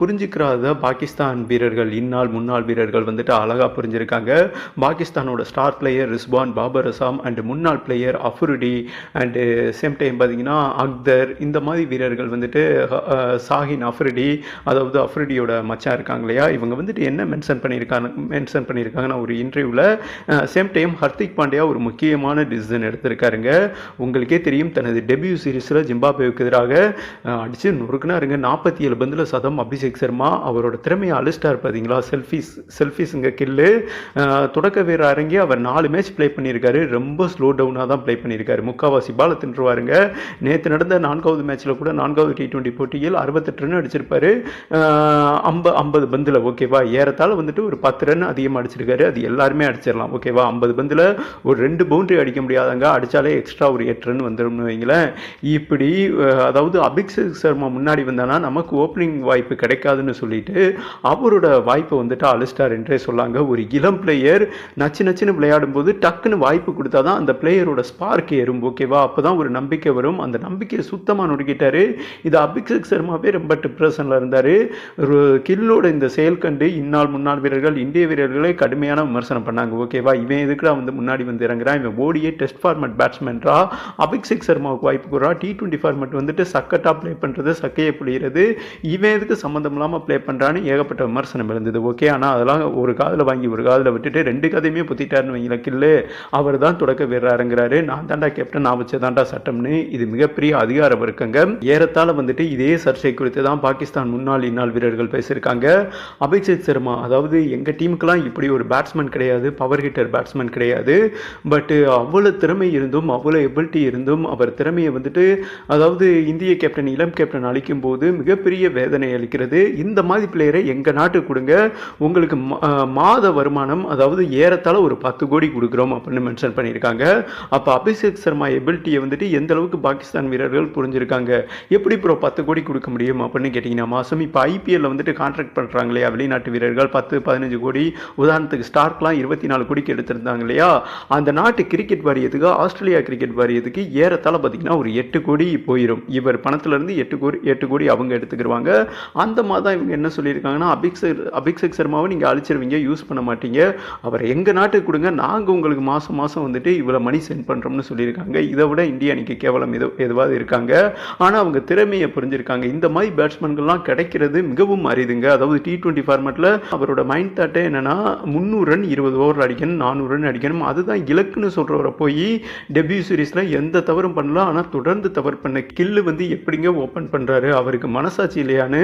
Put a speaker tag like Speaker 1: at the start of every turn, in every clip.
Speaker 1: புரிஞ்சுக்கிறாத பாகிஸ்தான் வீரர்கள் இந்நாள் முன்னாள் வீரர்கள் வந்துட்டு அழகாக புரிஞ்சிருக்காங்க. பாகிஸ்தானோட star player Rizwan Babar Azam and முன்னாள் player Afridi and same time பார்த்தீங்கன்னா அக்தர் இந்த மாதிரி வீரர்கள் வந்துட்டு சாஹின் அஃப்ரிடி அதாவது அஃப்ரிடியோட மச்சான் இருக்காங்க இல்லையா? இவங்க வந்துட்டு என்ன மென்ஷன் பண்ணியிருக்காங்க மென்ஷன் பண்ணியிருக்காங்கன்னா ஒரு இன்டர்வியூவில் சேம் டைம் ஹர்திக் பாண்டியா ஒரு முக்கியமான டிசிஷன் எடுத்திருக்காருங்க. உங்களுக்கே தெரியும் தனது டெபியூ சீரீஸில் ஜிம்பாபேவுக்கு எதிராக அடித்து நொறுக்குனாருங்க. நாற்பத்தி ஏழு பந்தில் சதம் அபிஷேக் சர்மா அவரோட திறமையை அழிச்சிட்டார் பார்த்தீங்களா செல்ஃபிஸ் செல்ஃபிஸுங்க கில்லு. தொடக்க வீரர் அரங்கி அவர் நாலு மேட்ச் ப்ளே பண்ணியிருக்காரு. ரொம்ப ஸ்லோ டவுனாக தான் ப்ளே பண்ணியிருக்காரு. முக்காவாசி பால தின்றுவாருங்க. நேற்று நடந்த நான்காவது மேட்ச்சில் கூட நான்காவது டி டுவெண்ட்டி போட்டியில் அறுபத்தெட்டு ரன் அடிச்சிருப்பாரு. ஐம்ப ஐம்பது பந்தில் ஓகேவா ஏறத்தால் வந்துட்டு ஒரு பத்து ரன் அதிகமாக அடிச்சிருக்காரு. அது எல்லாருமே அடிச்சிடலாம் ஓகேவா ஐம்பது பந்தில் ஒரு ரெண்டு பவுண்டரி அடிக்க முடியாதாங்க. அடித்தாலே எக்ஸ்ட்ரா ஒரு எட்டு ரன் வந்துடும்னு வைங்களேன். இப்படி அதாவது அபிஷேக் சர்மா முன்னாடி வந்தானா நமக்கு ஓப்பனிங் வாய்ப்பு கிடைக்கும் கிடைக்காதுன்னு சொல்லிட்டு அவரோட வாய்ப்பை வந்துட்டு அலிஸ்டார் என்றே சொல்லாங்க. ஒரு இளம் பிளேயர் நச்சு நச்சுன்னு விளையாடும் போது டக்குன்னு வாய்ப்பு கொடுத்தா தான் அந்த பிளேயரோட ஸ்பார்க் ஏறும் ஓகேவா அப்போ தான் ஒரு நம்பிக்கை வரும். அந்த நம்பிக்கையை சுத்தமாக நொறுக்கிட்டார். இது அபிஷேக் சர்மாவே ரொம்ப டிப்ரெஷனில் இருந்தார். ஒரு கில்லோட இந்த செயல் கண்டு இந்நாள் முன்னாள் வீரர்கள் இந்திய வீரர்களே கடுமையான விமர்சனம் பண்ணாங்க ஓகேவா இவன் எதுக்குடா வந்து முன்னாடி வந்து இறங்குறான்? இவன் ஓடியே டெஸ்ட் ஃபார்மட் பேட்ஸ்மேன்ரா அபிஷேக் சர்மாவுக்கு வாய்ப்பு கொடுறா? டி டுவெண்ட்டி ஃபார்மட் வந்துட்டு சக்கட்டாக ப்ளே பண்ணுறது சக்கையை புளிகிறது இவன் எதுக்கு சம்மந்தம் இல்லாமல் ப்ளே பண்ணுறான்னு ஏகப்பட்ட விமர்சனம் இருந்தது ஓகே ஆனால் அதெல்லாம் ஒரு காதில் வாங்கி ஒரு காதில் விட்டுட்டு ரெண்டு கதையுமே புத்திட்டாருன்னு வைங்கள கில்லு அவர் தான் தொடக்க வீரராருங்கிறாரு. நான் தாண்டா கேப்டன் நான் வச்சு தாண்டா சட்டம்னு இது மிகப்பெரிய அதிகார வர்க்கங்க ஏறத்தாழ வந்துட்டு இதே சர்ச்சை குறித்து தான் பாகிஸ்தான் முன்னாள் இந்நாள் வீரர்கள் பேசியிருக்காங்க. அபிஷேக் சர்மா அதாவது எங்கள் டீமுக்கெல்லாம் இப்படி ஒரு பேட்ஸ்மேன் கிடையாது பவர் ஹிட்டர் பேட்ஸ்மேன் கிடையாது. பட்டு அவ்வளோ திறமை இருந்தும் அவ்வளோ எபிலிட்டி இருந்தும் அவர் திறமையை வந்துட்டு அதாவது இந்திய கேப்டன் இளம் கேப்டன் அளிக்கும் போது மிகப்பெரிய வேதனை அளிக்கிறது. இந்த மாதிரி பிளேயரை எங்கள் நாட்டுக்கு கொடுங்க. உங்களுக்கு மாத வருமானம் அதாவது ஏறத்தாழ ஒரு பத்து கோடி கொடுக்குறோம் அப்படின்னு மென்ஷன் பண்ணியிருக்காங்க. அப்போ அபிஷேக் சர்மா எபிலிட்டியை வந்துட்டு எந்த அளவுக்கு பாகிஸ்தான் வீரர்கள் புரிஞ்சிருக்காங்க? எப்படி ப்ரோ பத்து கோடி கொடுக்க முடியும் அப்படின்னு கேட்டிங்கன்னா மாதம் இப்போ ஐபிஎல்ல வந்துட்டு கான்ட்ராக்ட் பண்ணுறாங்க இல்லையா வெளிநாட்டு வீரர்கள்? பத்து பதினஞ்சு கோடி. உதாரணத்துக்கு ஸ்டார்க்லாம் இருபத்தி நாலு கோடிக்கு எடுத்திருந்தாங்க இல்லையா? அந்த நாட்டு கிரிக்கெட் வாரியத்துக்கு ஆஸ்திரேலியா கிரிக்கெட் வாரியத்துக்கு ஏறத்தாழ பார்த்தீங்கன்னா ஒரு எட்டு கோடி போயிடும் இவர் பணத்துலேருந்து எட்டு கோடி எட்டு கோடி அவங்க எடுத்துக்கிடுவாங்க அந்த மூலமாக தான் இவங்க என்ன சொல்லியிருக்காங்கன்னா அபிஷேக் அபிஷேக் சர்மாவை நீங்கள் அழிச்சிருவீங்க யூஸ் பண்ண மாட்டீங்க. அவரை எங்கள் நாட்டுக்கு கொடுங்க நாங்கள் உங்களுக்கு மாதம் மாதம் வந்துட்டு இவ்வளோ மணி சென்ட் பண்ணுறோம்னு சொல்லியிருக்காங்க. இதை விட இந்தியா அன்றைக்கி கேவலம் எது எதுவாக இருக்காங்க. ஆனால் அவங்க திறமையை புரிஞ்சிருக்காங்க. இந்த மாதிரி பேட்ஸ்மேன்கள்லாம் கிடைக்கிறது மிகவும் அரிதுங்க. அதாவது டி டுவெண்ட்டி ஃபார்மேட்டில் அவரோட மைண்ட் தாட்டே என்னன்னா முந்நூறு ரன் இருபது ஓவர் அடிக்கணும் நானூறு ரன் அடிக்கணும். அதுதான் இலக்குன்னு சொல்கிறவரை போய் டெபியூ சீரீஸில் எந்த தவறும் பண்ணலாம் ஆனால் தொடர்ந்து தவறு பண்ண கில்லு வந்து எப்படிங்க ஓப்பன் பண்ணுறாரு அவருக்கு மனசாட்சி இல்லையான்னு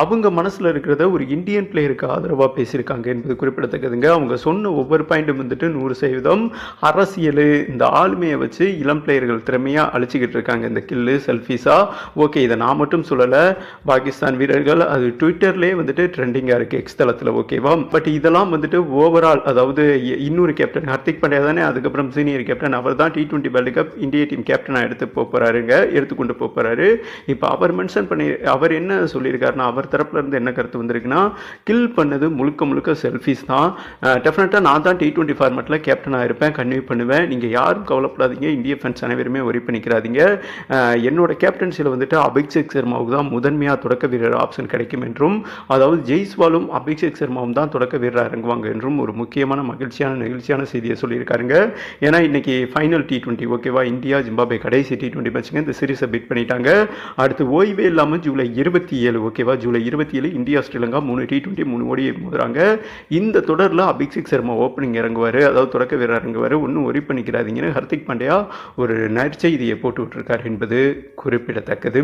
Speaker 1: அவங்க மனசில் இருக்கிறத ஒரு இந்தியன் பிளேயருக்கு ஆதரவாக பேசியிருக்காங்க என்பது குறிப்பிடத்தக்கதுங்க. அவங்க சொன்ன ஒவ்வொரு பாயிண்ட்டும் வந்துட்டு நூறு சதவீதம் அரசியல் இந்த ஆளுமையை வச்சு இளம் பிளேயர்கள் திறமையாக அழிச்சிக்கிட்டு இருக்காங்க. இந்த கில்லு செல்ஃபிஸா ஓகே இதை நான் மட்டும் சொல்லலை. பாகிஸ்தான் வீரர்கள் அது ட்விட்டர்லேயே வந்துட்டு ட்ரெண்டிங்காக இருக்குது எக்ஸ் தளத்தில் ஓகேவா பட் இதெல்லாம் வந்துட்டு ஓவரால் அதாவது இன்னொரு கேப்டன் ஹர்திக் பாண்டியா தானே அதுக்கப்புறம் சீனியர் கேப்டன் அவர் தான் டி டுவெண்ட்டி வேர்ல்டு கப் இந்திய டீம் கேப்டனாக எடுத்து போகிறாருங்க எடுத்துக்கொண்டு போகிறாரு இப்போ அவர் மென்ஷன் பண்ணி அவர் என்ன சொல்லியிருக்காருன்னா அவர் தரப்புல இருந்து என்ன கருத்து வந்திருக்குன்னா கில் பண்ணது முழுக்க முழுக்க செல்ஃபீஸ் தான். டெஃபினட்டாக நான் தான் டி டுவெண்ட்டி ஃபார்மெட்டில் கேப்டனாக இருப்பேன் கன்வியூ பண்ணுவேன். நீங்கள் யாரும் கவலைப்படாதீங்க இந்திய ஃபேன்ஸ் அனைவருமே ஒரி பண்ணிக்கிறாதீங்க. என்னோட கேப்டன்சியில் வந்துட்டு அபிஷேக் சர்மாவுக்கு தான் முதன்மையாக தொடக்க வீரர் ஆப்ஷன் கிடைக்கும் என்றும் அதாவது ஜெய்ஸ்வாலும் அபிஷேக் சர்மாவும் தான் தொடக்க வீரராக இறங்குவாங்க என்றும் ஒரு முக்கியமான மகிழ்ச்சியான நிகழ்ச்சியான செய்தியை சொல்லியிருக்காருங்க. ஏன்னா இன்னைக்கு ஃபைனல் டி டுவெண்ட்டி ஓகேவா? இந்தியா ஜிம்பாபே கடைசி டி டுவெண்ட்டி மேட்சுங்க இந்த சீரீஸை பீட் பண்ணிட்டாங்க. அடுத்து ஓய்வே இல்லாமல் ஜூலை இருபத்தி ஏழு ஓகேவா? ஜூலை இருபத்தி ஏழு இந்தியா ஸ்ரீலங்கா மூணு டி டுவெண்ட்டி மூணு ஓடியை மோதுறாங்க. இந்த தொடரில் அபிஷேக் சர்மா ஓப்பனிங் இறங்குவார். அதாவது தொடக்க வீரர் இறங்குவார். ஒன்றும் ஒரி பண்ணிக்கிறாதீங்கன்னு ஹர்திக் பாண்டியா ஒரு நற்செய்தியை போட்டு விட்டுருக்கார் என்பது குறிப்பிடத்தக்கது.